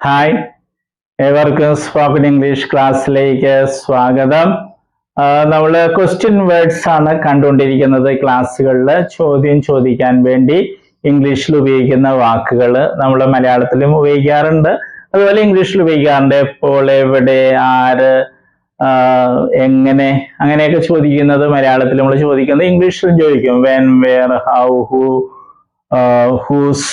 Hi ഏവർക്കും spoken English ക്ലാസ്സിലേക്ക് സ്വാഗതം. നമ്മൾ ക്വസ്റ്റ്യൻ വേർഡ്സ് ആണ് കണ്ടുകൊണ്ടിരിക്കുന്നത് ക്ലാസ്സുകളിൽ ചോദ്യം ചോദിക്കാൻ വേണ്ടി ഇംഗ്ലീഷിൽ ഉപയോഗിക്കുന്ന വാക്കുകൾ നമ്മൾ മലയാളത്തിലും ഉപയോഗിക്കാറുണ്ട്. അതുപോലെ ഇംഗ്ലീഷിൽ ഉപയോഗിക്കാറുണ്ട് എപ്പോൾ എവിടെ ആര് എങ്ങനെ അങ്ങനെയൊക്കെ ചോദിക്കുന്നത് മലയാളത്തിൽ നമ്മൾ ചോദിക്കുന്നത് ഇംഗ്ലീഷിലും ചോദിക്കും. When where how who whose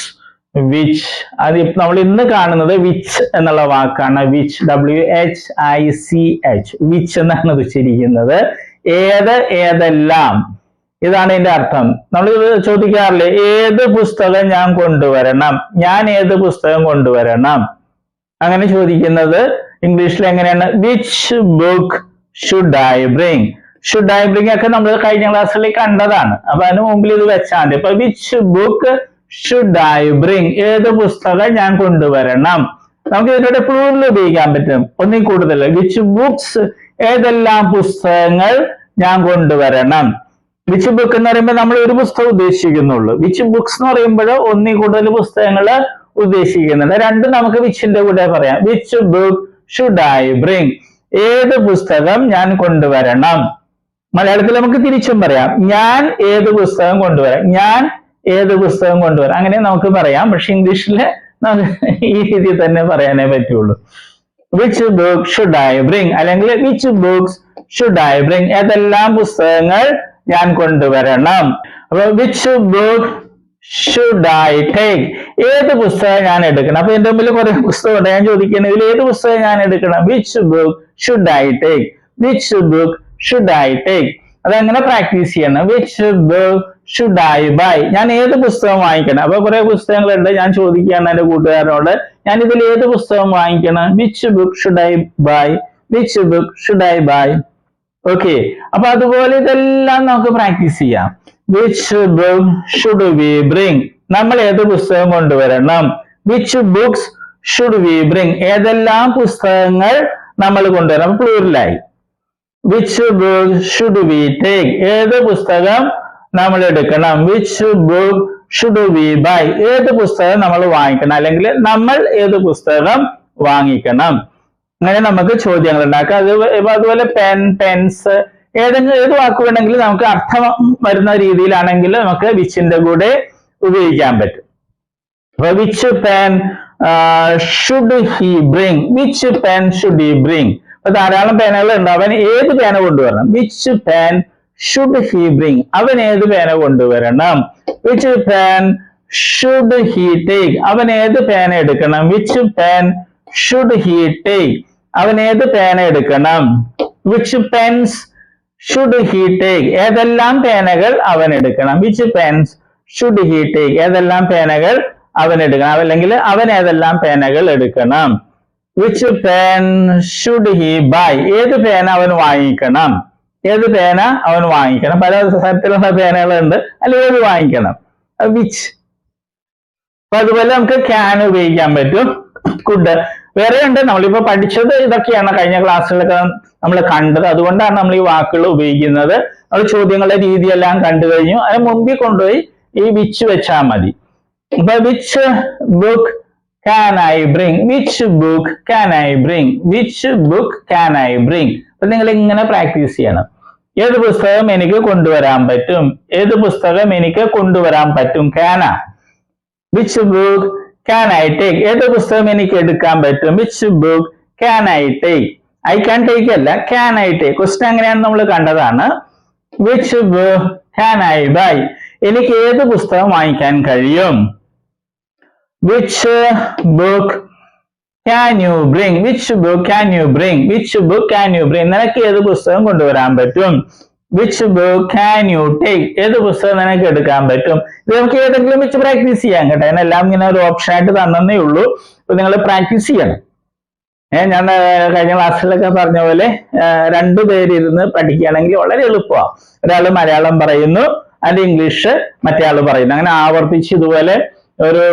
which അത് നമ്മൾ ഇന്ന് കാണുന്നത് വിച്ച് എന്നുള്ള വാക്കാണ്. Which W H I C H which എന്നാണ് ഉച്ചരിക്കുന്നത്. ഏത് ഏതെല്ലാം? ഇതാണ് ഇതിന്റെ അർത്ഥം. നമ്മൾ ചോദിക്കാറില്ലേ ഏത് പുസ്തകം ഞാൻ കൊണ്ടുവരണം? ഞാൻ ഏത് പുസ്തകം കൊണ്ടുവരണം? അങ്ങനെ ചോദിക്കുന്നത് ഇംഗ്ലീഷിൽ എങ്ങനെയാണ്? Which book should I bring should I bring ഒക്കെ നമ്മൾ കഴിഞ്ഞ ക്ലാസ്സിൽ കണ്ടതാണ്. അപ്പൊ അതിന് മുമ്പിൽ ഇത് വെച്ചാൽ ഇപ്പൊ which book should I bring ഏത് പുസ്തകം ഞാൻ കൊണ്ടുവരണം? നമുക്ക് ഇതിലൂടെ പ്ലൂറിൽ ഉപയോഗിക്കാൻ പറ്റും. ഒന്നിൽ കൂടുതൽ. വിച്ച് ബുക്സ് ഏതെല്ലാം പുസ്തകങ്ങൾ ഞാൻ കൊണ്ടുവരണം? വിച്ച് ബുക്ക് എന്ന് പറയുമ്പോൾ നമ്മൾ ഒരു പുസ്തകം ഉദ്ദേശിക്കുന്നുള്ളൂ. വിച്ച് ബുക്സ് എന്ന് പറയുമ്പോൾ ഒന്നിൽ കൂടുതൽ പുസ്തകങ്ങൾ ഉദ്ദേശിക്കുന്നുണ്ട്. രണ്ടും നമുക്ക് വിച്ചിന്റെ കൂടെ പറയാം. Which book should I bring ഏത് പുസ്തകം ഞാൻ കൊണ്ടുവരണം? മലയാളത്തിൽ നമുക്ക് തിരിച്ചും പറയാം. ഞാൻ ഏത് പുസ്തകം കൊണ്ടുവരാം? ഞാൻ ഏത് പുസ്തകം കൊണ്ടുവരാം? അങ്ങനെ നമുക്ക് പറയാം. പക്ഷെ ഇംഗ്ലീഷിൽ ഈ രീതി തന്നെ പറയാനേ പറ്റുള്ളൂ. Which book should I bring അല്ലെങ്കിൽ which books should I bring ഏതെല്ലാം പുസ്തകങ്ങൾ ഞാൻ കൊണ്ടുവരണം? അപ്പൊ which book should I take ഏത് പുസ്തകം ഞാൻ എടുക്കണം? അപ്പൊ എന്റെ മുമ്പിൽ കുറെ പുസ്തകമുണ്ട്. ഞാൻ ചോദിക്കുന്നത് ഇതിൽ ഏത് പുസ്തകം ഞാൻ എടുക്കണം? Which book should I take which book should I take അതെങ്ങനെ പ്രാക്ടീസ് ചെയ്യണം. Which book should I buy ഞാൻ ഏത് പുസ്തകം വാങ്ങിക്കണം? അപ്പൊ കുറെ പുസ്തകങ്ങളുണ്ട്. ഞാൻ ചോദിക്കുകയാണ് എന്റെ കൂട്ടുകാരനോട്. ഞാൻ ഇതിൽ ഏത് പുസ്തകം വാങ്ങിക്കണം? Which book should I buy which book should I buy okay അപ്പൊ അതുപോലെ ഇതെല്ലാം നമുക്ക് പ്രാക്ടീസ് ചെയ്യാം. Which book should we bring നമ്മൾ ഏത് പുസ്തകം കൊണ്ടുവരണം? Which books should we bring ഏതെല്ലാം പുസ്തകങ്ങൾ നമ്മൾ കൊണ്ടുവരണം? പ്ലൂറിലായി which book should we take ഏത് പുസ്തകം നമ്മൾ എടുക്കണം. Which book should we buy ഏത് പുസ്തകം നമ്മൾ വാങ്ങിക്കണം? അല്ലെങ്കിൽ നമ്മൾ ഏത് പുസ്തകം വാങ്ങിക്കണം? അങ്ങനെ നമുക്ക് ചോദ്യങ്ങൾ ഉണ്ടാക്കാം. അത് അതുപോലെ പെൻ പെൻസ് ഏതെങ്കിലും ഏത് വാക്ക് വേണമെങ്കിലും നമുക്ക് അർത്ഥം വരുന്ന രീതിയിലാണെങ്കിൽ നമുക്ക് വിച്ചിന്റെ കൂടെ ഉപയോഗിക്കാൻ പറ്റും. അപ്പൊ which pen should he bring which pen should he bring അപ്പൊ ധാരാളം പേനകൾ ഉണ്ടാവാൻ ഏത് പേന കൊണ്ടുവരണം? Which pen should he bring അവൻ ഏത് പേന കൊണ്ടുവരണം which pen should he take അവൻ ഏത് പേന എടുക്കണം which pen should he take അവൻ ഏത് പേന എടുക്കണം which pens should he take ഏതെല്ലാം പേനകൾ അവൻ എടുക്കണം which pens should he take ഏതെല്ലാം പേനകൾ അവൻ എടുക്കണം അല്ലെങ്കിൽ അവൻ ഏതെല്ലാം പേനകൾ എടുക്കണം? വിച്ച് പേൻ ഷുഡ് ഹി ബൈ ഏത് പേന അവൻ വാങ്ങിക്കണം? ഏത് പേന അവൻ വാങ്ങിക്കണം? പല തരത്തിലുള്ള പേനകളുണ്ട്. അല്ലെ ഏത് വാങ്ങിക്കണം? വിച്ച് അപ്പൊ അതുപോലെ നമുക്ക് ക്യാൻ ഉപയോഗിക്കാൻ പറ്റും. കുഡ് വേറെ ഉണ്ട്. നമ്മളിപ്പോ പഠിച്ചത് ഇതൊക്കെയാണ്. കഴിഞ്ഞ ക്ലാസ്സിലൊക്കെ നമ്മൾ കണ്ടത്. അതുകൊണ്ടാണ് നമ്മൾ ഈ വാക്കുകൾ ഉപയോഗിക്കുന്നത്. നമ്മൾ ചോദ്യങ്ങളുടെ രീതിയെല്ലാം കണ്ടു കഴിഞ്ഞു. അതിന് മുമ്പിൽ കൊണ്ടുപോയി ഈ വിച്ച് വെച്ചാൽ മതി. ഇപ്പൊ which book can I bring which book can I bring which book can I bring അപ്പൊ നിങ്ങൾ ഇങ്ങനെ പ്രാക്ടീസ് ചെയ്യണം. ഏത് പുസ്തകം എനിക്ക് കൊണ്ടുവരാൻ പറ്റും? ഏത് പുസ്തകം എനിക്ക് കൊണ്ടുവരാൻ പറ്റും? ക്യാന which book can I take ഏത് പുസ്തകം എനിക്ക് എടുക്കാൻ പറ്റും? Which book can I take I can take അല്ല ക്യാൻ ഐ ടേക്ക് ക്വസ്റ്റൻ എങ്ങനെയാണ് നമ്മൾ കണ്ടതാണ്. Which book can I buy എനിക്ക് ഏത് പുസ്തകം വാങ്ങിക്കാൻ കഴിയും? Which book can you bring which book can you bring which book can you bring നിനക്ക് ഏത് പുസ്തകം കൊണ്ടുവരാൻ പറ്റും? Which book can you take ഏത് പുസ്തകം നിനക്ക് എടുക്കാൻ പറ്റും? ഇത് നമുക്ക് ഏതെങ്കിലും വെച്ച് പ്രാക്ടീസ് ചെയ്യാം കേട്ടോ. അതിനെല്ലാം ഇങ്ങനെ ഒരു ഓപ്ഷൻ ആയിട്ട് തന്നേ ഉള്ളൂ. അപ്പൊ നിങ്ങൾ പ്രാക്ടീസ് ചെയ്യണം. ഏഹ് ഞാൻ കഴിഞ്ഞ ക്ലാസ്സിലൊക്കെ പറഞ്ഞ പോലെ രണ്ടു പേരിരുന്ന് പഠിക്കുകയാണെങ്കിൽ വളരെ എളുപ്പമാണ് ഒരാൾ മലയാളം പറയുന്നു അതിന്റെ ഇംഗ്ലീഷ് മറ്റേ ആൾ പറയുന്നു. അങ്ങനെ ആവർത്തിച്ച് ഇതുപോലെ ഒരു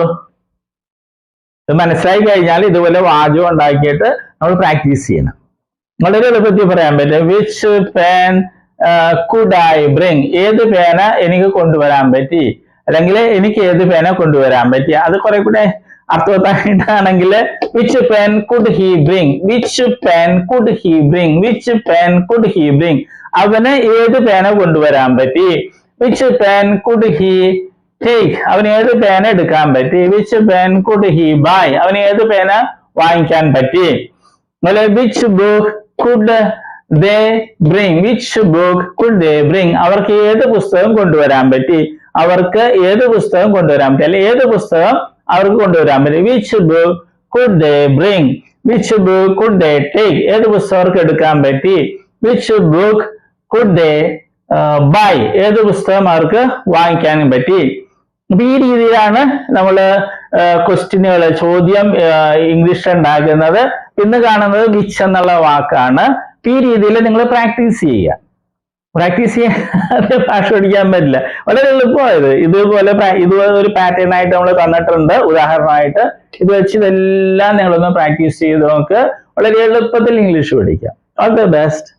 ഇത് മനസ്സിലായി കഴിഞ്ഞാൽ ഇതുപോലെ വാചകം ഉണ്ടാക്കിയിട്ട് നമ്മൾ പ്രാക്ടീസ് ചെയ്യണം. വളരെ എളുപ്പത്തിൽ പറയാൻ പറ്റും which pen could I bring ഏത് പേന എനിക്ക് കൊണ്ടുവരാൻ പറ്റി? അല്ലെങ്കിൽ എനിക്ക് ഏത് പേന കൊണ്ടുവരാൻ പറ്റി? അത് കുറെ കൂടെ അർത്ഥവത്തായിട്ടാണെങ്കിൽ which pen could he bring which pen could he bring which pen could he bring അവന് ഏത് പേന കൊണ്ടുവരാൻ പറ്റി? Which pen could he take അവന് ഏത് പേന എടുക്കാൻ പറ്റി? Which pen could he by അവന് ഏത് പേന വാങ്ങിക്കാൻ പറ്റി? അതുപോലെ which book could they bring which book could they bring അവർക്ക് ഏത് പുസ്തകം കൊണ്ടുവരാൻ പറ്റി? അവർക്ക് ഏത് പുസ്തകം കൊണ്ടുവരാൻ പറ്റി? അല്ലെ ഏത് പുസ്തകം അവർക്ക് കൊണ്ടുവരാൻ പറ്റി? Which book could they bring which book could they take ഏത് പുസ്തകം അവർക്ക് എടുക്കാൻ പറ്റി? Which book could they buy ഏത് പുസ്തകം അവർക്ക് വാങ്ങിക്കാനും പറ്റി? അപ്പൊ ഈ രീതിയിലാണ് നമ്മൾ ക്വസ്റ്റ്യനുകൾ ചോദ്യം ഇംഗ്ലീഷ് ഉണ്ടാകുന്നത് ഇന്ന് കാണുന്നത് വിച്ച് എന്നുള്ള വാക്കാണ്. ഈ രീതിയിൽ നിങ്ങൾ പ്രാക്ടീസ് ചെയ്യുക. പ്രാക്ടീസ് ചെയ്യാതെ ഭാഷ പഠിക്കാൻ പറ്റില്ല. വളരെ എളുപ്പമായത്. ഇതുപോലെ ഇതുപോലെ ഒരു പാറ്റേൺ ആയിട്ട് നമ്മൾ തന്നിട്ടുണ്ട്. ഉദാഹരണമായിട്ട് ഇത് വെച്ച് ഇതെല്ലാം നിങ്ങളൊന്ന് പ്രാക്ടീസ് ചെയ്ത് നമുക്ക് വളരെ എളുപ്പത്തിൽ ഇംഗ്ലീഷ് പഠിക്കാം. All the best